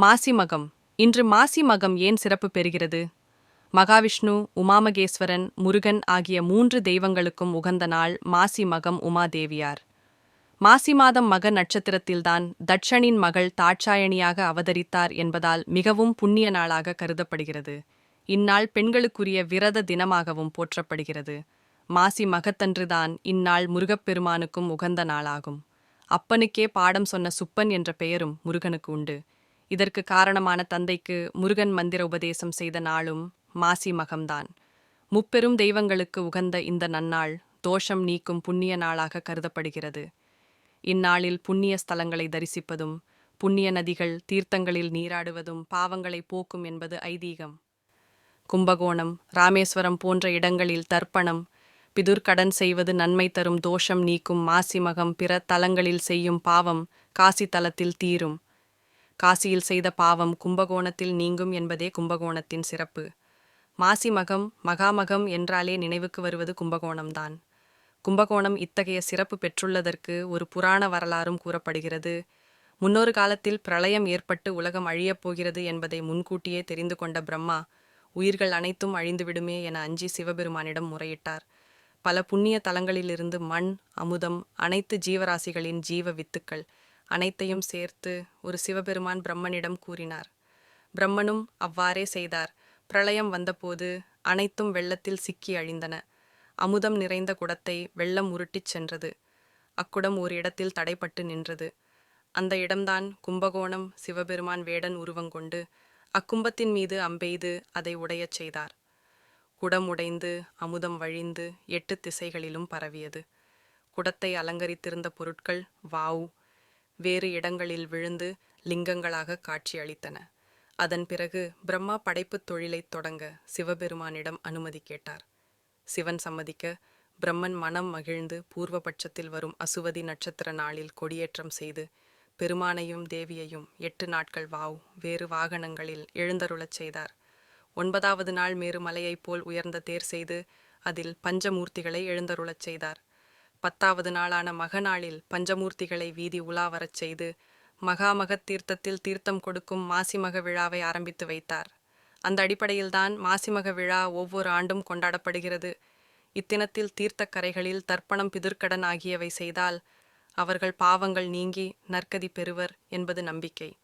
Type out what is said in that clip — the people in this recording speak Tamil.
மாசி மகம் இன்று மாசி மகம் ஏன் சிறப்பு பெறுகிறது? மகாவிஷ்ணு உமாமகேஸ்வரன் முருகன் ஆகிய மூன்று தெய்வங்களுக்கும் உகந்த நாள் மாசி மகம் உமாதேவியார். மாசி மாதம் மக நட்சத்திரத்தில்தான் தட்சணின் மகள் தாட்சாயணியாக அவதரித்தார் என்பதால் மிகவும் புண்ணிய நாளாக கருதப்படுகிறது. இந்நாள் பெண்களுக்குரிய விரத தினமாகவும் போற்றப்படுகிறது. மாசி மகத்தன்றுதான் இந்நாள் முருகப்பெருமானுக்கும் உகந்த நாளாகும். அப்பனுக்கே பாடம் சொன்ன சுப்பன் என்ற பெயரும் முருகனுக்கு உண்டு. இதற்கு காரணமான தந்தைக்கு முருகன் மந்திர உபதேசம் செய்த நாளும் மாசி மகம்தான். முப்பெரும் தெய்வங்களுக்கு உகந்த இந்த நன்னாள் தோஷம் நீக்கும் புண்ணிய நாளாக கருதப்படுகிறது. இந்நாளில் புண்ணிய ஸ்தலங்களை தரிசிப்பதும் புண்ணிய நதிகள் தீர்த்தங்களில் நீராடுவதும் பாவங்களை போக்கும் என்பது ஐதீகம். கும்பகோணம் ராமேஸ்வரம் போன்ற இடங்களில் தர்ப்பணம் பிதுர்கடன் செய்வது நன்மை தரும் தோஷம் நீக்கும் மாசிமகம் பிற தலங்களில் செய்யும் பாவம் காசி தலத்தில் தீரும். காசியில் செய்த பாவம் கும்பகோணத்தில் நீங்கும் என்பதே கும்பகோணத்தின் சிறப்பு. மாசி மகம் மகாமகம் என்றாலே நினைவுக்கு வருவது கும்பகோணம்தான். கும்பகோணம் இத்தகைய சிறப்பு பெற்றுள்ளதற்கு ஒரு புராண வரலாறும் கூறப்படுகிறது. முன்னொரு காலத்தில் பிரளயம் ஏற்பட்டு உலகம் அழியப் போகிறது என்பதை முன்கூட்டியே தெரிந்து கொண்ட பிரம்மா உயிர்கள் அனைத்தும் அழிந்துவிடுமே என அஞ்சி சிவபெருமானிடம் முறையிட்டார். பல புண்ணிய தலங்களிலிருந்து மண் அமுதம் அனைத்து ஜீவராசிகளின் ஜீவ வித்துக்கள் அனைத்தையும் சேர்த்து ஒரு சிவபெருமான் பிரம்மனிடம் கூறினார். பிரம்மனும் அவ்வாறே செய்தார். பிரளயம் வந்தபோது அனைத்தும் வெள்ளத்தில் சிக்கி அழிந்தன. அமுதம் நிறைந்த குடத்தை வெள்ளம் உருட்டிச் சென்றது. அக்குடம் ஒரு இடத்தில் தடைப்பட்டு நின்றது. அந்த இடம்தான் கும்பகோணம் சிவபெருமான் வேடன் உருவங்கொண்டு அக்கும்பத்தின் மீது அம்பெய்து அதை உடையச் செய்தார். குடம் உடைந்து அமுதம் வழிந்து எட்டு திசைகளிலும் பரவியது. குடத்தை அலங்கரித்திருந்த பொருட்கள் வாவு வேறு இடங்களில் விழுந்து லிங்கங்களாக காட்சியளித்தன. அதன் பிறகு பிரம்மா படைப்புத் தொழிலைத் தொடங்க சிவபெருமானிடம் அனுமதி கேட்டார். சிவன் சம்மதிக்க பிரம்மன் மனம் மகிழ்ந்து பூர்வபட்சத்தில் வரும் அசுவதி நட்சத்திர நாளில் கொடியேற்றம் செய்து பெருமானையும் தேவியையும் எட்டு நாட்கள் வாவ் வேறு வாகனங்களில் எழுந்தருளச் செய்தார். ஒன்பதாவது நாள் மேறு மலையைப் போல் உயர்ந்த தேர் செய்து அதில் பஞ்சமூர்த்திகளை எழுந்தருளச் செய்தார். பத்தாவது நாளான மகநாளில் பஞ்சமூர்த்திகளை வீதி உலா வரச் செய்து மகாமகத் தீர்த்தத்தில் தீர்த்தம் கொடுக்கும் மாசிமக விழாவை ஆரம்பித்து வைத்தார். அந்த அடிப்படையில்தான் மாசிமக விழா ஒவ்வொரு ஆண்டும் கொண்டாடப்படுகிறது. இத்தினத்தில் தீர்த்தக் கரைகளில் தர்ப்பணம் பிதிர்க்கடன் ஆகியவை செய்தால் அவர்கள் பாவங்கள் நீங்கி நற்கதி பெறுவர் என்பது நம்பிக்கை.